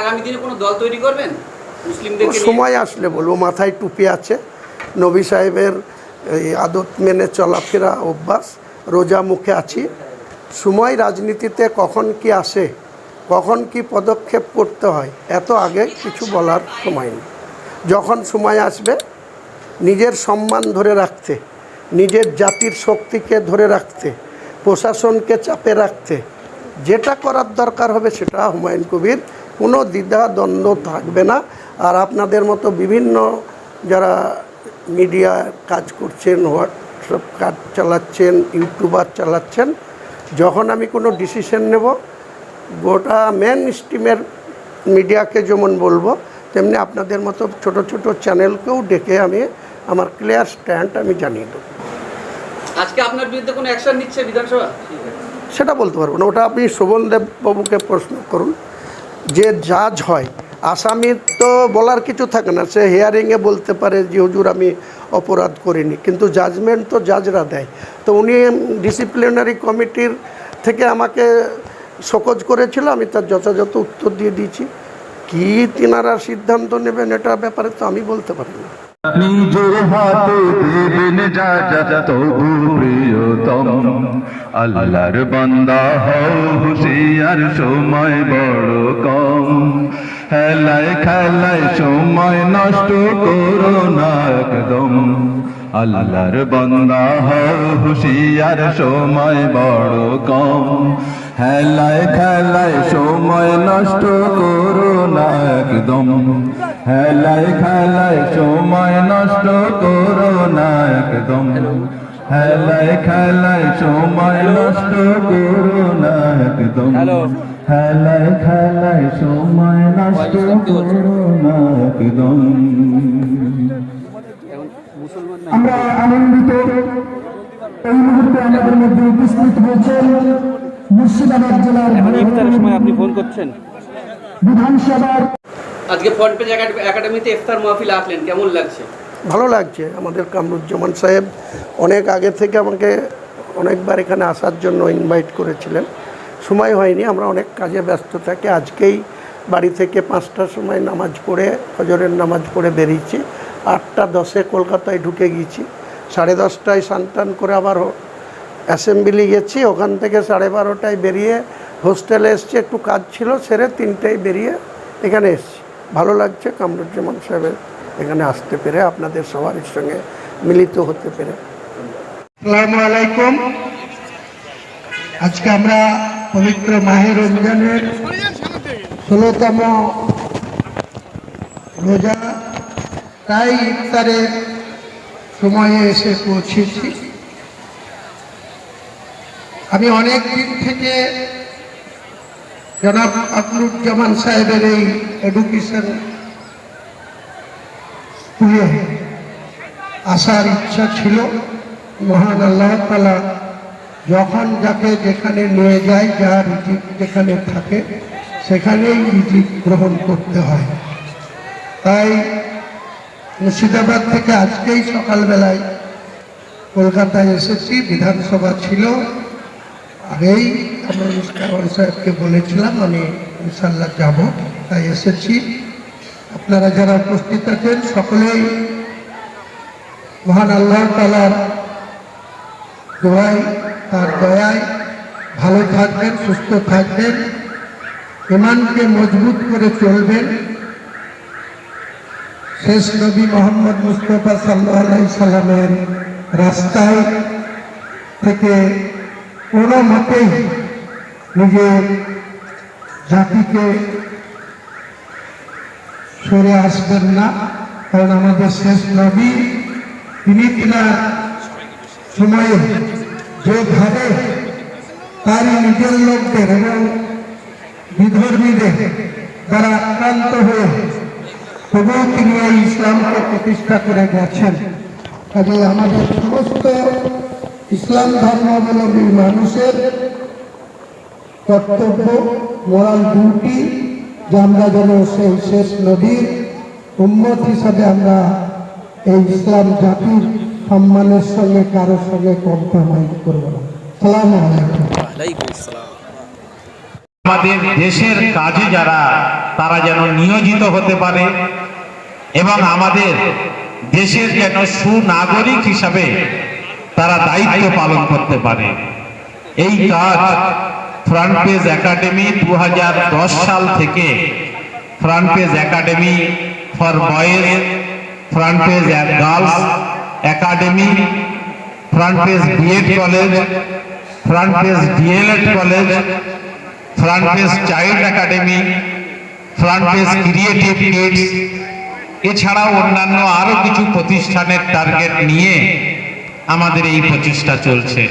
আগামী দিনে কোনো দল তৈরি করবেন? মুসলিমদেরকে নিয়ে? সময় আসলে বলব মাথায় টুপি আছে। নবী সাহেবের এই আদত মেনে চলাফেরা অভ্যাস রোজা মুখে আছি। সময় রাজনীতিতে কখন কি আসে কখন কি পদক্ষেপ করতে হয় এত আগে কিছু বলার সময় নেই। যখন সময় আসবে নিজের সম্মান ধরে রাখতে নিজের জাতির শক্তিকে ধরে রাখতে প্রশাসনকে চাপে রাখতে যেটা করার দরকার হবে সেটা হুমায়ুন কবির কোনো দ্বিধা দ্বন্দ্ব থাকবে না। আর আপনাদের মতো বিভিন্ন যারা মিডিয়া কাজ করছেন হোয়াটসঅ্যাপ কাজ চালাচ্ছেন ইউটিউবার চালাচ্ছেন যখন আমি কোনো ডিসিশন নেব গোটা মেন স্ট্রিমের মিডিয়াকে যেমন বলব তেমনি আপনাদের মতো ছোট ছোট চ্যানেলকেও ডেকে আমি আমার ক্লিয়ার স্ট্যান্ড আমি জানিয়ে দেবো। আজকে আপনার বিরুদ্ধে কোনো অ্যাকশন নিচ্ছে বিধানসভা? সেটা বলতে পারব না। ওটা আপনি শোভনদেব বাবুকে প্রশ্ন করুন। যে জাজ হয় আসামির তো বলার কিছু থাকে না, সে হিয়ারিংয়ে বলতে পারে যে, হুজুর, আমি অপরাধ করিনি। কিন্তু জাজমেন্ট তো জাজরা দেয়। তো উনি ডিসিপ্লিনারি কমিটির থেকে আমাকে সকোজ করেছিল, আমি তার যথাযথ উত্তর দিয়ে দিয়েছি। কী তিনারা সিদ্ধান্ত নেবেন এটা ব্যাপারে তো আমি বলতে পারি না। নিজের হাতে দেবেন যা যা, তবু প্রিয়তম। আল্লাহর বান্দা হও, হুশিয়ার সময় বড় কম। হেলায় খেলায় সময় নষ্ট করো না একদম। আল্লাহর বান্দা হও, হুশিয়ার সময় বড় কম। হেলায় খেলায় সময় নষ্ট করো না একদম। হেলায় খেলায় সময় নষ্ট করো না একদম। হেলায় খেলায় সময় নষ্ট করো না একদম। হেলায় খেলায় সময় নষ্ট করো না একদম। আমরা আনন্দিত। এই মুহূর্তে আমাদের মধ্যে উপস্থিত হয়েছেন মুর্শিদাবাদ জেলার ইফতারের সময় আপনি ফোন করছেন। বিধানসভার আজকে ফ্রন্ট পেজ একাডেমিতে ইফতার মাহফিল আসলেন। কেমন লাগছে? ভালো লাগছে। আমাদের কামরুজ্জামান সাহেব অনেক আগে থেকে আমাকে অনেকবার এখানে আসার জন্য ইনভাইট করেছিলেন। সময় হয়নি, আমরা অনেক কাজে ব্যস্ত থাকি। আজকেই বাড়ি থেকে পাঁচটার সময় নামাজ পড়ে, ফজরের নামাজ পড়ে বেরিয়েছি। আটটা দশে কলকাতায় ঢুকে গিয়েছি। সাড়ে দশটায় সানটান করে আবার অ্যাসেম্বলি গেছি। ওখান থেকে সাড়ে বারোটায় বেরিয়ে হোস্টেলে এসছি। একটু কাজ ছিল, সেরে তিনটায় বেরিয়ে এখানে এসছি। ভালো লাগছে কামরুজ্জামান সাহেবের এখানে আসতে পেরে আপনাদের সবার সঙ্গে মিলিত হতে পেরে। আলাইকুম। আজকে আমরা পবিত্র মাহে রমজানের ষোলোতম রোজা। তাই ইফতারের সময়ে এসে পৌঁছেছি। আমি অনেক দিন থেকে জনাব আকরুজ্জামান সাহেবের এই এডুকেশন স্কুলে আসার ইচ্ছা ছিল, মহান আল্লাহ তালা যখন যাকে যেখানে নিয়ে যায়, যার রিজিক যেখানে থাকে, সেখানেই রিজিক গ্রহণ করতে হয়। তাই মুর্শিদাবাদ থেকে আজকেই সকালবেলায় কলকাতায় এসেছি, বিধানসভা ছিল। আগেই আমরা মুস্তাফান সাহেবকে বলেছিলাম, আমি ইনশাল্লাহ যাব। তাই এসেছি। আপনারা যারা উপস্থিত আছেন, সকলেই মহান আল্লাহ তালার দোয়াই তার দয়ায় ভালো থাকবেন, সুস্থ থাকবেন ইমানকে মজবুত করে চলবেন। শেষ নবী মোহাম্মদ মুস্তফা সাল্লাহ সাল্লামের রাস্তায় থেকে কোনো মতেই নিজের জাতিকে সরে আসবেন না কারণ আমাদের শেষ নবী তিনি তিনার সময়ে যেভাবে তারই নিজের লোকদের এবং বিধর্মীদের দ্বারা আক্রান্ত হয়ে তবুও তিনি এই ইসলামকে প্রতিষ্ঠা করে গেছেন কাজে আমাদের সমস্ত ইসলাম ধর্মাবলম্বী মানুষের কর্তব্য মোরাল ডিউটি যে আমরা যেন সেই শেষ নদীর উম্মত হিসাবে আমরা এই ইসলাম জাতির সম্মানের সঙ্গে কারোর সঙ্গে কম্প্রোমাইজ করব না। সালাম আলাইকুম। আমাদের দেশের কাজে যারা তারা যেন নিয়োজিত হতে পারে এবং আমাদের দেশের যেন সুনাগরিক হিসাবে তারা দায়িত্ব পালন করতে পারে। এই কাজ ফ্রন্ট পেজ একাডেমি দু হাজার দশ সাল থেকে front page academy for boys front page girls academy front page BEd college front page DLEd college front page child academy front page creative kids এছাড়াও অন্যান্য আরও কিছু প্রতিষ্ঠানের টার্গেট নিয়ে আমাদের এই প্রচেষ্টা চলছে।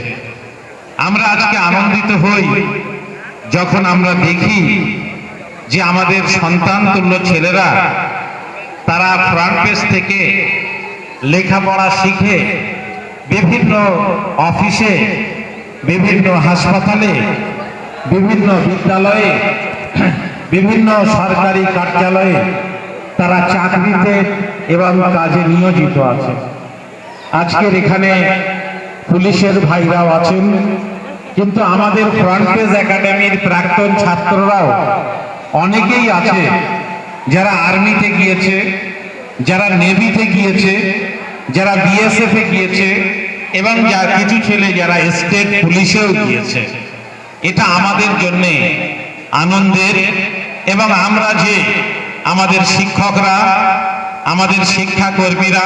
আমরা আজকে আনন্দিত হই। যখন আমরা দেখি যে আমাদের সন্তান তুল্য ছেলেরা, তারা ফ্রন্ট পেজ থেকে লেখাপড়া শিখে বিভিন্ন অফিসে, বিভিন্ন হাসপাতালে, বিভিন্ন বিদ্যালয়ে, বিভিন্ন সরকারি কার্যালয়ে তারা চাকরিতে এবং কাজে নিয়োজিত আছে। আজকের এখানে পুলিশের ভাইরাও আছেন। কিন্তু আমাদের ফ্রন্ট পেজ একাডেমির প্রাক্তন ছাত্ররাও অনেকেই আছে যারা আর্মিতে গিয়েছে, যারা নেভিতে গিয়েছে, যারা বিএসএফ এ গিয়েছে এবং যা কিছু ছেলে যারা স্টেট পুলিশেও গিয়েছে। এটা আমাদের জন্যে আনন্দের এবং আমরা যে আমাদের শিক্ষকরা, আমাদের শিক্ষা কর্মীরা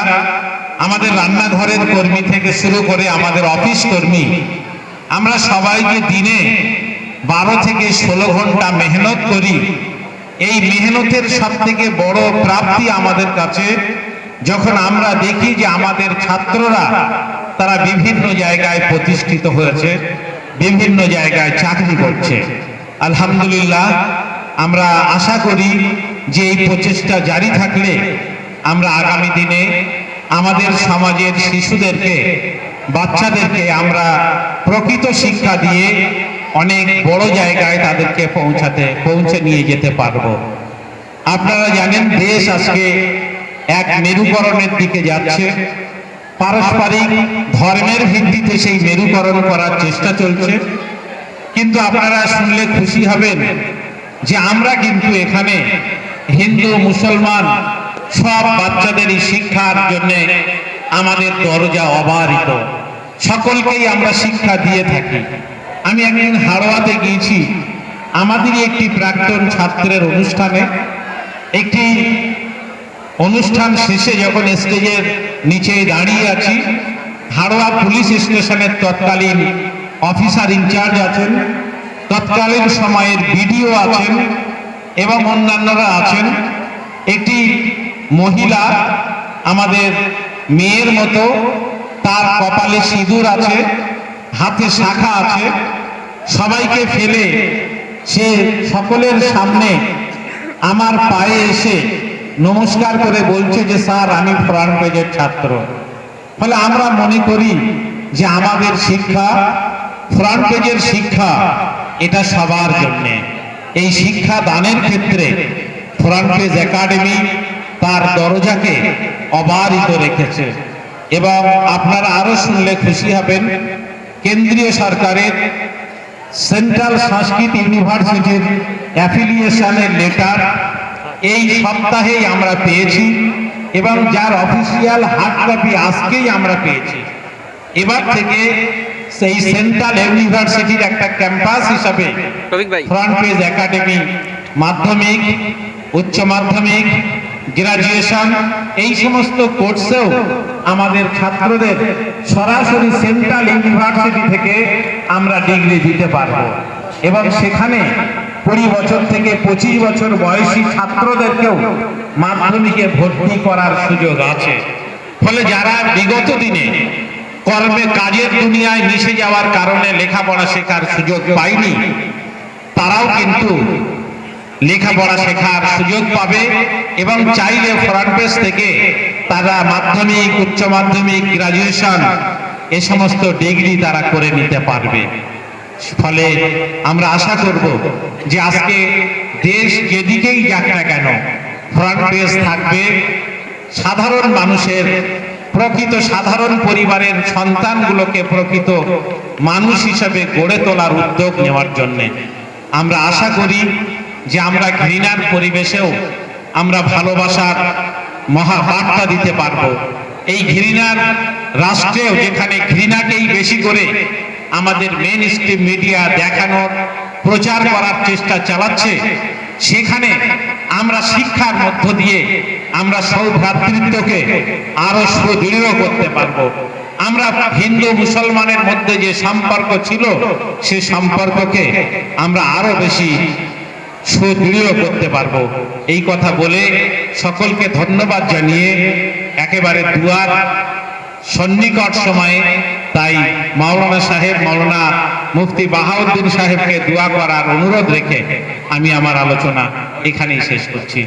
আমাদের রান্নাঘরের কর্মী থেকে শুরু করে আমাদের অফিস কর্মী আমরা সবাইকে দিনে বারো থেকে ষোলো ঘণ্টা মেহনত করি। এই মেহনতের সব থেকে বড় প্রাপ্তি আমাদের কাছে, যখন আমরা দেখি যে আমাদের ছাত্ররা তারা বিভিন্ন জায়গায় প্রতিষ্ঠিত হয়েছে, বিভিন্ন জায়গায় চাকরি করছে। আলহামদুলিল্লাহ, আমরা আশা করি যে এই প্রচেষ্টা জারি থাকলে আমরা আগামী দিনে আমাদের সমাজের শিশুদেরকে বাচ্চাদেরকে আমরা প্রকৃত শিক্ষা দিয়ে অনেক বড় জায়গায় তাদেরকে পৌঁছাতে, পৌঁছে নিয়ে যেতে পারব। আপনারা জানেন দেশ আজকে এক মেরুকরণের দিকে যাচ্ছে। পারস্পরিক ধর্মের ভিত্তিতে সেই মেরুকরণ করার চেষ্টা চলছে। কিন্তু আপনারা শুনলে খুশি হবেন যে আমরা কিন্তু এখানে হিন্দু, মুসলমান সব বাচ্চাদেরই শিক্ষার জন্য আমাদের দরজা অবারিত। সকলকেই আমরা শিক্ষা দিয়ে থাকি। আমি একদিন হাড়োয়াতে গিয়েছি, আমাদেরই একটি প্রাক্তন ছাত্রের অনুষ্ঠানে। একটি অনুষ্ঠান শেষে যখন স্টেজের নিচে দাঁড়িয়ে আছি হাড়োয়া পুলিশ স্টেশনের তৎকালীন অফিসার ইনচার্জ আছেন, তৎকালীন সময়ের বিডিও আছেন এবং অন্যান্যরা আছেন। একটি মহিলা আমাদের মেয়ের মতো তার কপালে সিঁদুর আছে, হাতে শাখা আছে, সবাইকে ফেলে সে সকলের সামনে আমার পায়ে এসে নমস্কার করে বলছে যে, স্যার, আমি ফ্রন্ট পেজের ছাত্র। ফলে আমরা মনে করি যে, আমাদের শিক্ষা, ফ্রন্ট পেজের শিক্ষা, এটা সবার জন্য। এই শিক্ষা দানের ক্ষেত্রে ফ্রন্ট পেজ একাডেমি তার দরজাকে অবারিত রেখেছে। এবং আপনারা আরও শুনলে খুশি হবেন। কেন্দ্রীয় সরকারের সেন্ট্রাল সংস্কৃত ইউনিভার্সিটির অ্যাফিলিয়েশনের লেটার এই সপ্তাহেই আমরা পেয়েছি এবং যার অফিসিয়াল হার্ড কপি আজকেই আমরা পেয়েছি। এবার থেকে সেই সেন্ট্রাল ইউনিভার্সিটির একটা ক্যাম্পাস হিসাবে ফ্রন্ট পেজ একাডেমি মাধ্যমিক উচ্চ মাধ্যমিক গ্রাজুয়েশন এই সমস্ত কোর্সেও আমাদের ছাত্রদের সরাসরি সেন্ট্রাল ইউনিভার্সিটি থেকে আমরা ডিগ্রি দিতে পারব। এবং সেখানে কুড়ি বছর থেকে পঁচিশ বছর বয়সী ছাত্রদেরকেও মাধ্যমিকে ভর্তি করার সুযোগ আছে। ফলে যারা বিগত দিনে কর্মে কাজের দুনিয়ায় মিশে যাওয়ার কারণে লেখাপড়া শেখার সুযোগ পায়নি, তারাও কিন্তু লেখাপড়া শেখার সুযোগ পাবে এবং চাইলে ফ্রন্ট পেজ থেকে তারা মাধ্যমিক, উচ্চ মাধ্যমিক গ্রাজুয়েশন এ সমস্ত ডিগ্রি তারা করে নিতে পারবে। ফলে আমরা আশা করব যে আজকে দেশ যেদিকেই যাক না কেন ফ্রন্ট পেজ থাকবে। সাধারণ মানুষের, প্রকৃত সাধারণ পরিবারের সন্তানগুলোকে প্রকৃত মানুষ হিসেবে গড়ে তোলার উদ্যোগ নেওয়ার জন্যে আমরা আশা করি যে আমরা ঘৃণার পরিবেশেও আমরা ভালোবাসার মহাবার্তা দিতে পারব। এই ঘৃণার রাষ্ট্রেও যেখানে ঘৃণাকেই বেশি করে আমাদের মেন স্ট্রিম মিডিয়া দেখানোর, প্রচার করার চেষ্টা চালাচ্ছে, সেখানে আমরা শিক্ষার মধ্য দিয়ে আমরা সৌভ্রাতৃত্বকে আরও সুদৃঢ় করতে পারব। আমরা হিন্দু মুসলমানের মধ্যে যে সম্পর্ক ছিল, সে সম্পর্ককে আমরা আরও বেশি সুদৃঢ় করতে পারব। এই কথা বলে সকলকে ধন্যবাদ জানিয়ে একেবারে দুয়ার সন্নিকট সময়ে তাই মাওলানা সাহেব, মাওলানা মুফতি বাহাউদ্দিন সাহেবকে দোয়া করার অনুরোধ রেখে আমি আমার আলোচনা এখানেই শেষ করছি।